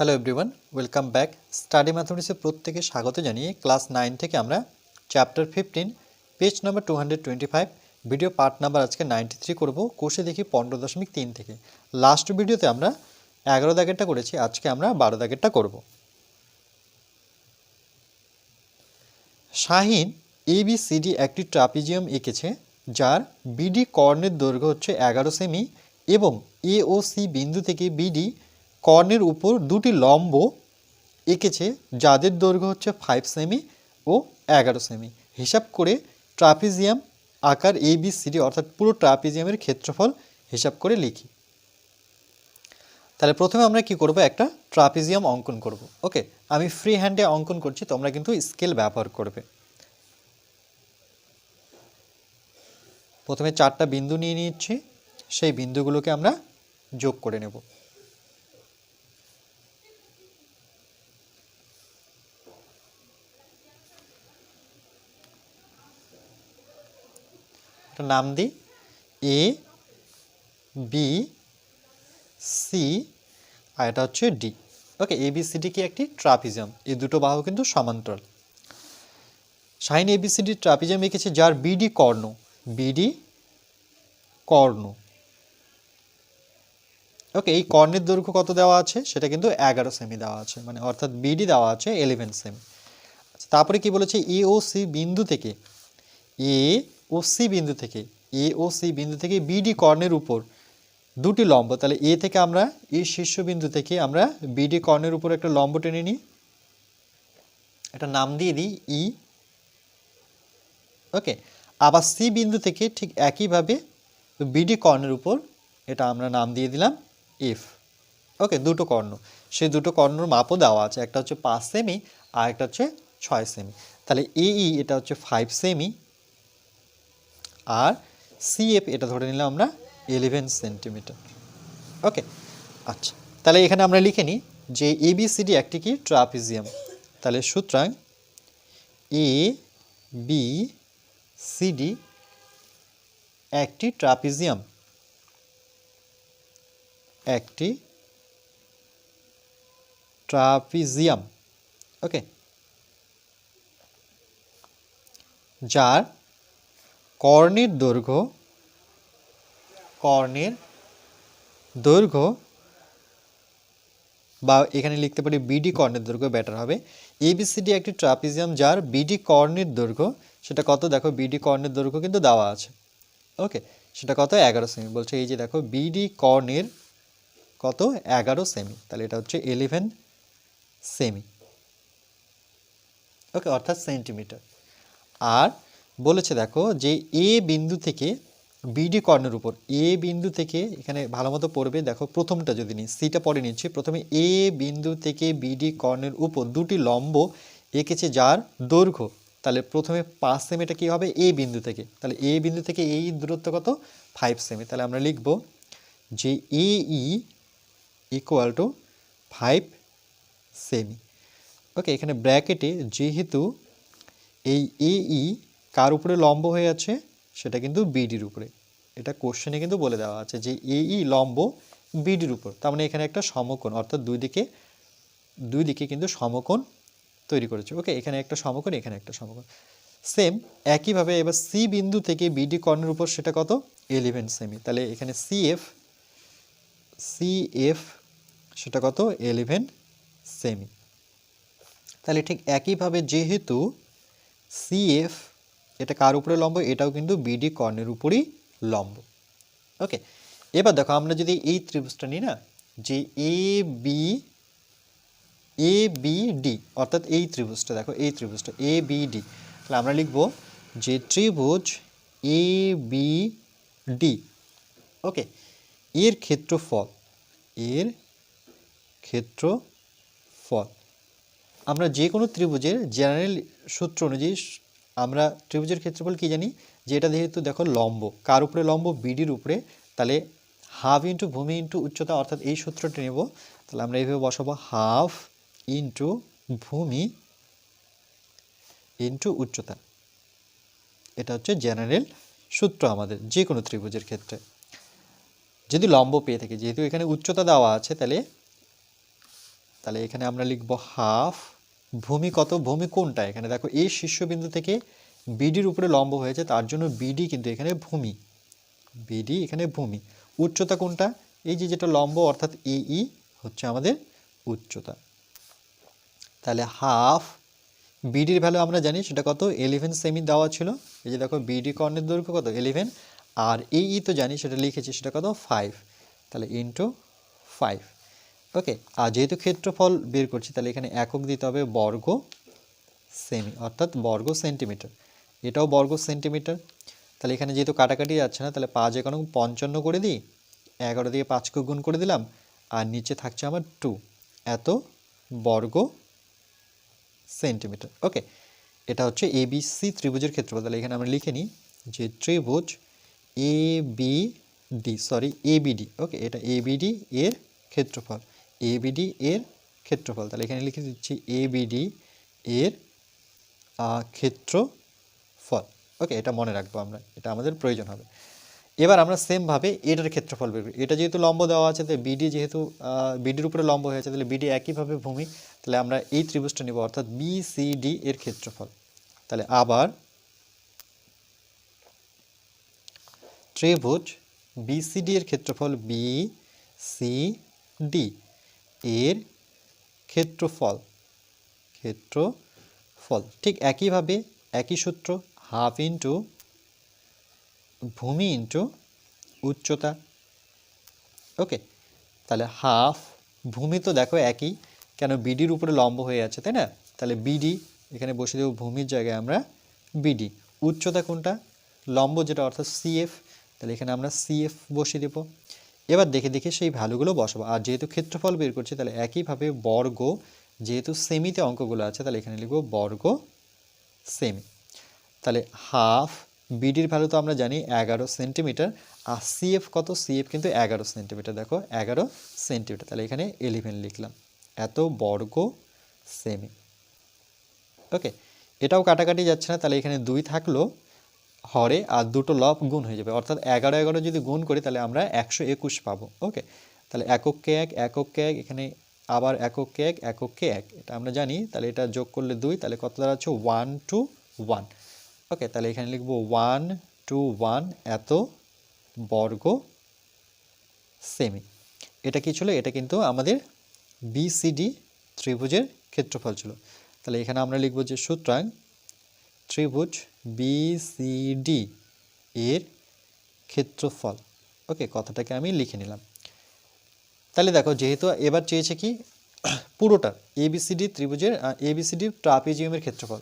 Hello everyone welcome back study ম্যাথমেটিক্সে প্রত্যেকে স্বাগত জানিয়ে ক্লাস নাইন থেকে আমরা chapter fifteen page number two video part number আজকে নাইনটি থ্রি করব। কোষে দেখি পনেরো দশমিক তিন থেকে। লাস্ট ভিডিওতে আমরা এগারো দাগেরটা করেছি, আজকে আমরা বারো দাগেরটা করব। শাহিন এবিসিডি একটি ট্রাপিজিয়াম এঁকেছে, যার বিডি কর্ণের দৈর্ঘ্য হচ্ছে এগারো সেমি এবং এ ও সি বিন্দু থেকে বিডি কর্ণের উপর দুটি লম্ব এঁকেছে, যাদের দৈর্ঘ্য হচ্ছে ফাইভ সেমি ও এগারো সেমি হিসাব করে ট্রাপিজিয়াম আকার এ বি সিডি অর্থাৎ পুরো ট্রাপিজিয়ামের ক্ষেত্রফল হিসাব করে লিখি। তাহলে প্রথমে আমরা কি করব? একটা ট্রাপিজিয়াম অঙ্কন করব। ওকে, আমি ফ্রি হ্যান্ডে অঙ্কন করছি, তোমরা কিন্তু স্কেল ব্যবহার করবে। প্রথমে চারটা বিন্দু নিয়ে নিচ্ছি, সেই বিন্দুগুলোকে আমরা যোগ করে নেব। একটা নাম দিই। এ, বি, সি, আর এটা হচ্ছে D. Okay, A, B, C, D কি একটি ট্রাপিজম? এই দুটো বাহু কিন্তু সমান্তরাল। Sign A, B, C, D trapezium এঁকেছে যার বিডি কর্ণ। বিডি কর্ণ। ওকে, এই কর্ণের দৈর্ঘ্য কত দেওয়া আছে? সেটা কিন্তু এগারো সেমি দেওয়া আছে। মানে অর্থাৎ বিডি দেওয়া আছে এলেভেন সেমি আচ্ছা তারপরে কি বলেছে? এ, ও, সি বিন্দু থেকে এ ও সি বিন্দু থেকে এ ও সি বিন্দু থেকে বিডি কর্ণের উপর দুটি লম্ব, তাহলে এ থেকে আমরা এই শীর্ষবিন্দু থেকে আমরা বিডি কর্ণের উপর একটা লম্ব টেনে নিই। একটা নাম দিয়ে দিই ই ওকে আবার সি বিন্দু থেকে ঠিক একইভাবে বিডি কর্ণের উপর এটা আমরা নাম দিয়ে দিলাম এফ ওকে দুটো কর্ণ। সেই দুটো কর্ণর মাপও দেওয়া আছে। একটা হচ্ছে পাঁচ সেমি আর একটা হচ্ছে ছয় সেমি। তাহলে এই এটা হচ্ছে ফাইভ সেমি। আর সিএফ এটা ধরে নিলাম আমরা ইলেভেন সেন্টিমিটার ওকে আচ্ছা তাহলে এখানে আমরা লিখে নিই যে এবিসিডি একটি কি? ট্রাপিজিয়াম তাহলে সুতরাং এ বি সিডি একটি ট্রাপিজিয়াম একটি ট্রাপিজিয়াম ওকে যার কর্ণের দৈর্ঘ্য কর্ণের দৈর্ঘ্য বা এখানে লিখতে পারি বিডি কর্ণের দৈর্ঘ্য বেটার হবে। এবিসিডি একটি ট্রাপিজিয়াম যার বিডি কর্ণের দৈর্ঘ্য, সেটা কত? দেখো বিডি কর্ণের দৈর্ঘ্য কিন্তু দেওয়া আছে। ওকে সেটা কত? এগারো সেমি বলছে এই যে দেখো বিডি কর্ণের কত? এগারো সেমি তাহলে এটা হচ্ছে এলেভেন সেমি ওকে অর্থাৎ সেন্টিমিটার আর বলেছে দেখো যে এ বিন্দু থেকে বিডি কর্ণের উপর, এ বিন্দু থেকে এখানে ভালো মতো পড়বে, দেখো প্রথমটা যদি নিই, সিটা পরে নিচ্ছি, প্রথমে এ বিন্দু থেকে বিডি কর্ণের উপর দুটি লম্ব এঁকেছে যার দৈর্ঘ্য, তাহলে প্রথমে পাঁচ সেমি এটা কী হবে? এ বিন্দু থেকে, তাহলে এ বিন্দু থেকে এই দূরত্ব কত? ফাইভ সেমি, তাহলে আমরা লিখব যে A E equal to five cm. Okay, এখানে ব্র্যাকেটে যেহেতু এই এ ই কার উপরে লম্ব হয়ে আছে? সেটা কিন্তু বিডির উপরে। এটা কোশ্চেনে কিন্তু বলে দেওয়া আছে যে এ ই লম্ব বিডির উপর। তার মানে এখানে একটা সমকোণ, অর্থাৎ দুই দিকে দুই দিকে কিন্তু সমকোণ তৈরি করেছে। ওকে এখানে একটা সমকোণ, এখানে একটা সমকোণ। সেম একইভাবে এবার সি বিন্দু থেকে বিডি কর্ণের উপর সেটা কত? এলিভেন সেমি তাহলে এখানে সিএফ সিএফ সেটা কত? এলিভেন সেমি তাহলে ঠিক একইভাবে যেহেতু সিএফ এটা কার উপরে লম্ব? এটাও কিন্তু বিডি কর্ণের উপরই লম্ব। ওকে এবার দেখো আমরা যদি এই ত্রিভুজটা নিই না, যে A B A B D অর্থাৎ এই ত্রিভুজটা, দেখো এই ত্রিভুজটা এ বি ডি তাহলে আমরা লিখব যে ত্রিভুজ এ বি ডি ওকে এর ক্ষেত্রফল এর ক্ষেত্রফল। আমরা যে কোনো ত্রিভুজের জেনারেল সূত্র অনুযায়ী আমরা ত্রিভুজের ক্ষেত্রফল কি জানি? যে এটা যেহেতু দেখো লম্ব, কার উপরে লম্ব? বিডির উপরে। তাহলে হাফ ইন্টু ভূমি ইন্টু উচ্চতা, অর্থাৎ এই সূত্রটি নেব। তাহলে আমরা এইভাবে বসাবো হাফ ইন্টু ভূমি ইন্টু উচ্চতা। এটা হচ্ছে জেনারেল সূত্র আমাদের যে কোনো ত্রিভুজের ক্ষেত্রে। যদি লম্ব পেয়ে থাকি, যেহেতু এখানে উচ্চতা দেওয়া আছে, তাহলে তাহলে এখানে আমরা লিখব হাফ ভূমি কত? ভূমি কোনটা? এখানে দেখো এই শীর্ষবিন্দু থেকে বিডির উপরে লম্ব হয়েছে, তার জন্য বিডি কিন্তু এখানে ভূমি। বিডি এখানে ভূমি। উচ্চতা কোনটা? এই যে যেটা লম্ব, অর্থাৎ এই হচ্ছে আমাদের উচ্চতা। তাহলে হাফ বিডির ভ্যালু আমরা জানি, সেটা কত? এলিভেন সেমি দেওয়া ছিল। এই যে দেখো বিডি কর্ণের দৈর্ঘ্য কত? এলিভেন আর এই ই তো জানি, সেটা লিখেছি, সেটা কত? ফাইভ তাহলে ইন্টু ফাইভ ওকে আর যেহেতু ক্ষেত্রফল বের করছি, তাহলে এখানে একক দিতে হবে বর্গ সেমি অর্থাৎ বর্গ সেন্টিমিটার এটাও বর্গ সেন্টিমিটার তাহলে এখানে যেহেতু কাটাকাটি যাচ্ছে না, তাহলে পাঁচ একান্ন পঞ্চান্ন করে দিই, এগারো দিয়ে পাঁচকে গুণ করে দিলাম, আর নিচে থাকছে আমার টু এত বর্গ সেন্টিমিটার ওকে এটা হচ্ছে এবিসি ত্রিভুজের ক্ষেত্রফল। তাহলে এখানে আমরা লিখে নিই যে ত্রিভুজ A B D sorry A B D okay এটা এবিডি এর ক্ষেত্রফল। এবিডি এর ক্ষেত্রফল। তাহলে এখানে লিখে দিচ্ছি এবিডি এর ক্ষেত্রফল। ওকে, এটা মনে রাখব আমরা, এটা আমাদের প্রয়োজন হবে। এবার আমরা সেমভাবে এটার ক্ষেত্রফল বের করি। এটা যেহেতু লম্ব দেওয়া আছে, তাই বিডি যেহেতু বিডির উপরে লম্ব হয়েছে তাহলে বিডি একইভাবে ভূমি, তাহলে আমরা এই ত্রিভুজটা নেব, অর্থাৎ বিসিডি এর ক্ষেত্রফল। তাহলে আবার ত্রিভুজ বিসিডি এর ক্ষেত্রফল বি সি ডি এর ক্ষেত্রফল ক্ষেত্রফল, ঠিক একইভাবে একই সূত্র হাফ ইন্টু ভূমি ইন্টু উচ্চতা। ওকে তাহলে হাফ ভূমি তো দেখো একই, কেন বিডির উপরে লম্ব হয়ে আছে, তাই না? তাহলে বিডি এখানে বসে দেবো ভূমির জায়গায় আমরা বিডি উচ্চতা কোনটা? লম্ব যেটা, অর্থাৎ সিএফ তাহলে এখানে আমরা সিএফ বসিয়ে দেবো। এবার দেখে দেখে সেই ভ্যালুগুলো বসাবো। আর যেহেতু ক্ষেত্রফল বের করছি, তাহলে একইভাবে বর্গ, যেহেতু সেমিতে অঙ্কগুলো আছে, তাহলে এখানে লিখব বর্গ, সেমি। তাহলে হাফ বিডির ভ্যালু তো আমরা জানি এগারো সেন্টিমিটার, আর সিএফ কত? সিএফ কিন্তু এগারো সেন্টিমিটার, দেখো এগারো সেন্টিমিটার। তাহলে এখানে এলিভেন লিখলাম। এত বর্গ, সেমি। ওকে, এটাও কাটাকাটি যাচ্ছে না, তাহলে এখানে দুই থাকল। হরে আর দুটো লব গুণ হয়ে যাবে। অর্থাৎ এগারো এগারো যদি গুণ করি, তাহলে আমরা একশো একুশ পাবো। ওকে? তাহলে একককে এক একককে এক, এখানে আবার একককে এক একককে এক। এটা আমরা জানি, তাহলে এটা যোগ করলে দুই, তাহলে কত দাঁড়াচ্ছে? One two one. ওকে, তাহলে এখানে লিখব ওয়ান টু ওয়ান এত বর্গ সেমি। এটা কি ছিল? এটা কিন্তু আমাদের বিসিডি ত্রিভুজের ক্ষেত্রফল ছিল। তাহলে এখানে আমরা লিখব যে সুতরাং ত্রিভুজ বিসিডি এর ক্ষেত্রফল। ওকে কথাটাকে আমি লিখে নিলাম। তাহলে দেখো, যেহেতু এবার চেয়েছে কি? পুরোটা এবিসিডি ত্রিভুজের এবিসিডি ট্রাপিজিয়ামের ক্ষেত্রফল।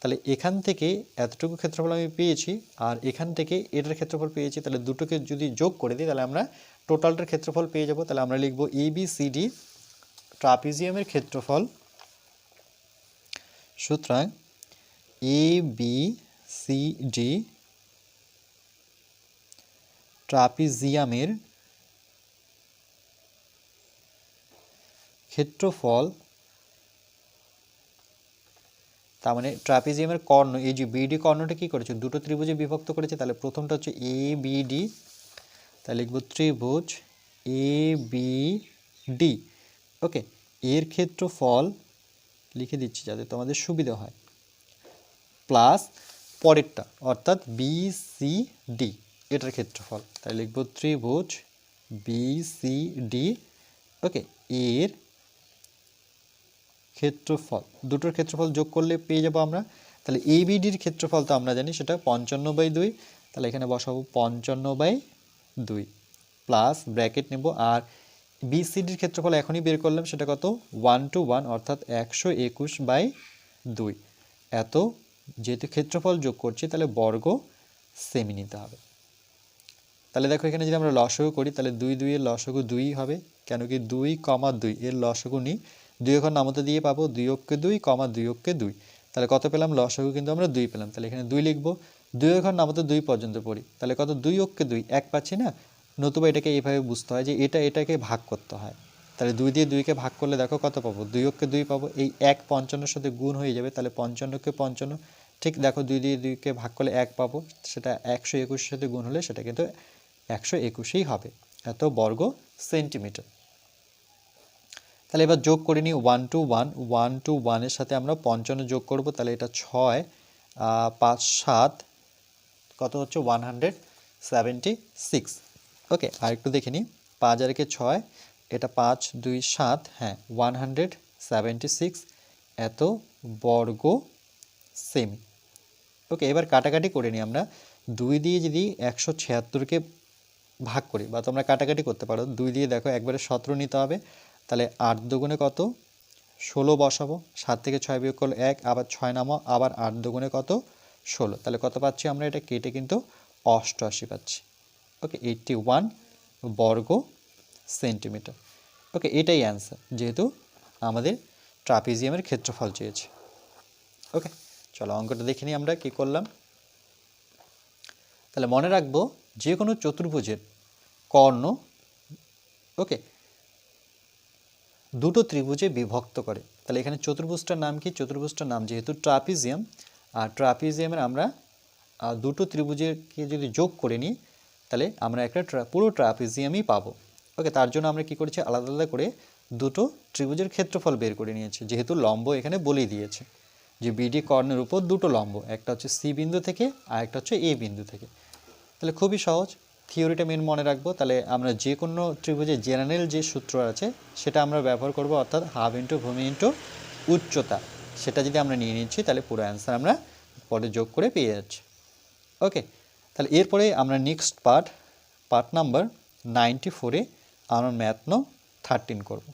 তাহলে এখান থেকে এতটুকু ক্ষেত্রফল আমি পেয়েছি, আর এখান থেকে এটার ক্ষেত্রফল পেয়েছি, তাহলে দুটোকে যদি যোগ করে দিই, তাহলে আমরা টোটালটার ক্ষেত্রফল পেয়ে যাব। তাহলে আমরা লিখব এবিসিডি ট্রাপিজিয়ামের ক্ষেত্রফল। সুতরাং এ বি সি ডি ট্রাপিজিয়ামের ক্ষেত্রফল, তার মানে ট্রাপিজিয়ামের কর্ণ, এই যে বিডি কর্ণটা কি করেছে? দুটো ত্রিভুজে বিভক্ত করেছে, তাহলে প্রথমটা হচ্ছে এ বিডি তাহলে লিখব ত্রিভুজ এ বি ডি ওকে এর ক্ষেত্রফল লিখে দিচ্ছি যাতে তোমাদের সুবিধা হয়। প্লাস পরেরটা, অর্থাৎ বি সি ডি এটার ক্ষেত্রফল। তাই লিখব ত্রিভুজ বি সি ডি ওকে এর ক্ষেত্রফল। দুটোর ক্ষেত্রফল যোগ করলে পেয়ে যাব আমরা। তাহলে এবিডির ক্ষেত্রফল তো আমরা জানি, সেটা পঞ্চান্ন বাই দুই। তাহলে এখানে বসাবো পঞ্চান্ন বাই দুই। প্লাস ব্র্যাকেট নেব। আর বিসিডির ক্ষেত্রফল এখনই বের করলাম, সেটা কত? ওয়ান টু ওয়ান অর্থাৎ একশো একুশ বাই দুই। এত যেহেতু ক্ষেত্রফল যোগ করছি, তাহলে বর্গ সেমি নিতে হবে। তাহলে দেখো এখানে যদি আমরা লসগু করি, তাহলে দুই দুইয়ের লসগু দুই হবে, কেন কি দুই কমা দুই, এর লসগু নিই। দুই অক্ষর নামতে দিয়ে পাবো, দুই অক্ষে দুই কমা দুই অক্ষে দুই। তাহলে কত পেলাম? লসগু কিন্তু আমরা দুই পেলাম। তাহলে এখানে দুই লিখব। দুই অক্ষর নামতে দুই পর্যন্ত পড়ি। তাহলে কত? দুই অক্ষে দুই, এক পাচ্ছি না? নতুবা এটাকে এইভাবে বুঝতে হয় যে এটা এটাকে ভাগ করতে হয়। তাহলে দুই দিয়ে দুইকে ভাগ করলে দেখো কত পাবো? দুই অক্ষে দুই পাবো। এই এক পঞ্চান্নর সাথে গুণ হয়ে যাবে, তাহলে পঞ্চান্নকে পঞ্চান্ন। ঠিক দেখো দুই দিয়ে দুইকে ভাগ করলে এক পাবো, সেটা একশো একুশের সাথে গুণ হলে সেটা কিন্তু একশো একুশেই হবে। এত বর্গ সেন্টিমিটার। তাহলে এবার যোগ করে নিই one two one one two ওয়ানের সাথে আমরা পঞ্চান্ন যোগ করব, তাহলে এটা ছয় পাঁচ, সাত, কত হচ্ছে? One hundred seventy six okay আর একটু দেখে নিই। পাঁচ আর একে ছয় এটা পাঁচ, দুই, সাত হ্যাঁ ওয়ান হান্ড্রেড সেভেন্টি সিক্স এত বর্গ সেমি ওকে এবার কাটাকাটি করে নিই আমরা। দুই দিয়ে যদি একশো ছিয়াত্তরকে ভাগ করি, বা তোমরা কাটাকাটি করতে পারো, দুই দিয়ে দেখো একবারে সতেরো নিতে হবে, তাহলে আট দুগুণে কত? ষোলো বসাবো, সাত থেকে ছয় বিয়োগ করলে এক, আবার ছয় নামো, আবার আট দুগুণে কত? ষোলো। তাহলে কত পাচ্ছি আমরা? এটা কেটে কিন্তু অষ্টআশি পাচ্ছি। ওকে এইটটি ওয়ান বর্গ সেন্টিমিটার। ওকে এটাই অ্যান্সার যেহেতু আমাদের ট্রাপিজিয়ামের ক্ষেত্রফল চেয়েছে। ওকে চলো অঙ্কটা দেখে নিই আমরা কী করলাম। তাহলে মনে রাখব যে কোনো চতুর্ভুজের কর্ণ ওকে দুটো ত্রিভুজে বিভক্ত করে। তাহলে এখানে চতুর্ভুজটার নাম কি? চতুর্ভুজটার নাম যেহেতু ট্রাপিজিয়াম, আর ট্রাপিজিয়ামের আমরা দুটো ত্রিভুজেরকে যদি যোগ করে নিই, তাহলে আমরা একটা পুরো ট্রাপিজিয়ামই পাবো। ওকে তার জন্য আমরা কি করেছি? আলাদা আলাদা করে দুটো ত্রিভুজের ক্ষেত্রফল বের করে নিয়েছি। যেহেতু লম্ব এখানে বলেই দিয়েছে যে বিডি কর্ণের উপর দুটো লম্ব, একটা হচ্ছে সি বিন্দু থেকে আর একটা হচ্ছে এ বিন্দু থেকে। তাহলে খুবই সহজ। থিওরিটা মেন মনে রাখব। তাহলে আমরা যে কোনো ত্রিভুজে জেনারেল যে সূত্র আছে, সেটা আমরা ব্যবহার করব, অর্থাৎ হাফ ইন্টু ভূমি ইন্টু উচ্চতা। সেটা যদি আমরা নিয়ে নিচ্ছি, তাহলে পুরো অ্যান্সার আমরা পরে যোগ করে পেয়ে যাচ্ছি। ওকে তাহলে এরপরে আমরা next part part number ninety ফোরে আমরা ম্যাথ নো থার্টিন করব।